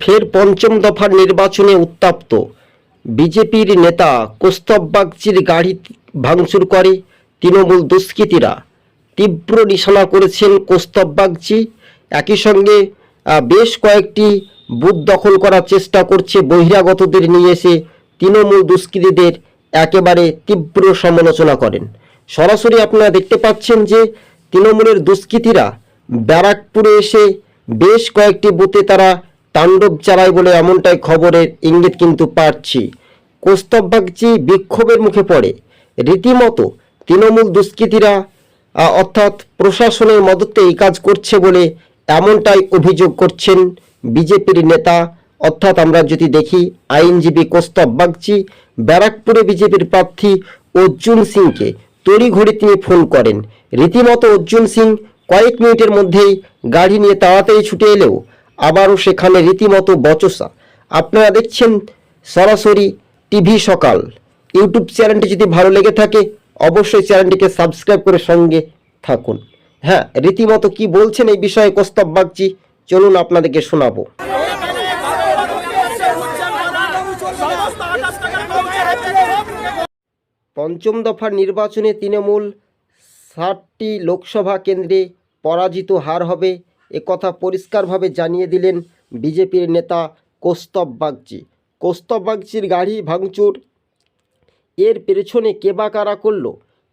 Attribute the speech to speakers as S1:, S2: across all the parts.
S1: ফের পঞ্চম দফার নির্বাচনে উত্তপ্ত। বিজেপির নেতা কোস্তব বাগচির গাড়ি ভাঙচুর করে তৃণমূল দুষ্কৃতীরা। তীব্র নিশানা করেছেন কোস্তব বাগচি। একই সঙ্গে বেশ কয়েকটি বুথ দখল করার চেষ্টা করছে বহিরাগতদের নিয়ে এসে তৃণমূল দুষ্কৃতীদের একেবারে তীব্র সমালোচনা করেন। সরাসরি আপনারা দেখতে পাচ্ছেন যে তৃণমূলের দুষ্কৃতীরা ব্যারাকপুরে এসে বেশ কয়েকটি বুথে তারা তাণ্ডব চালায় বলে এমনটাই খবরের ইঙ্গিত কিন্তু পাচ্ছি। কোস্তব বাগচি বিক্ষোভের মুখে পড়ে। রীতিমতো তৃণমূল দুষ্কৃতীরা অর্থাৎ প্রশাসনের মদতে এই কাজ করছে বলে এমনটাই অভিযোগ করছেন বিজেপির নেতা। অর্থাৎ আমরা যদি দেখি, আইনজীবী কোস্তব বাগচি ব্যারাকপুরে বিজেপির প্রার্থী অর্জুন সিংকে তড়িঘড়ি তিনি ফোন করেন। রীতিমতো অর্জুন সিং কয়েক মিনিটের মধ্যেই গাড়ি নিয়ে তাড়াতাড়ি ছুটে এলেও আবারও সেখানে রীতিমতো বচসা। আপনারা দেখছেন সরাসরি টিভি সকাল। ইউটিউব চ্যানেলটি যদি ভালো লেগে থাকে, অবশ্যই চ্যানেলটিকে সাবস্ক্রাইব করে সঙ্গে থাকুন। হ্যাঁ রীতিমতো কি বলছেন এই বিষয়ে কোস্তব বাগচি, চলুন আপনাদেরকে শোনাবো। পঞ্চম দফার নির্বাচনে তৃণমূল ষাটটি লোকসভা কেন্দ্রে পরাজিত হার হবে একথা পরিষ্কারভাবে জানিয়ে দিলেন বিজেপির নেতা কৌস্তব বাগচি। কৌস্তব বাগচির গাড়ি ভাঙচুর। এর পেছনে কে কারা করল?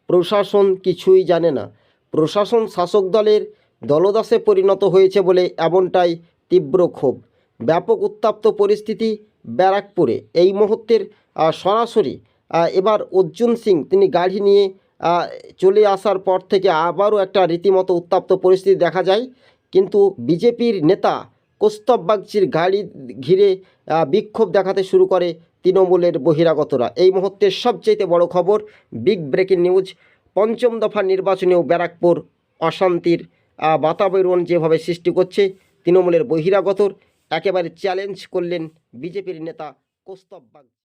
S1: প্রশাসন কিছুই জানে না। প্রশাসন শাসক দলের দলদাসে পরিণত হয়েছে বলে এমনটাই তীব্র ক্ষোভ। ব্যাপক উত্তপ্ত পরিস্থিতি ব্যারাকপুরে। এই মুহূর্তের সরাসরি এবার অর্জুন সিং তিনি গাড়ি নিয়ে চলে আসার পর থেকে আবারও একটা রীতিমতো উত্তপ্ত পরিস্থিতি দেখা যায়। কিন্তু বিজেপির নেতা কোস্তব বাগচির গাড়ি ঘিরে বিক্ষোভ দেখাতে শুরু করে তৃণমূলের বহিরাগতরা। এই মুহূর্তের সবচেয়ে বড় খবর বিগ ব্রেকিং নিউজ। পঞ্চম দফা নির্বাচনেও ব্যারাকপুর অশান্তির বাতাবরণ যেভাবে সৃষ্টি করছে তৃণমূলের বহিরাগতর, একেবারে চ্যালেঞ্জ করলেন বিজেপির নেতা কোস্তব বাগ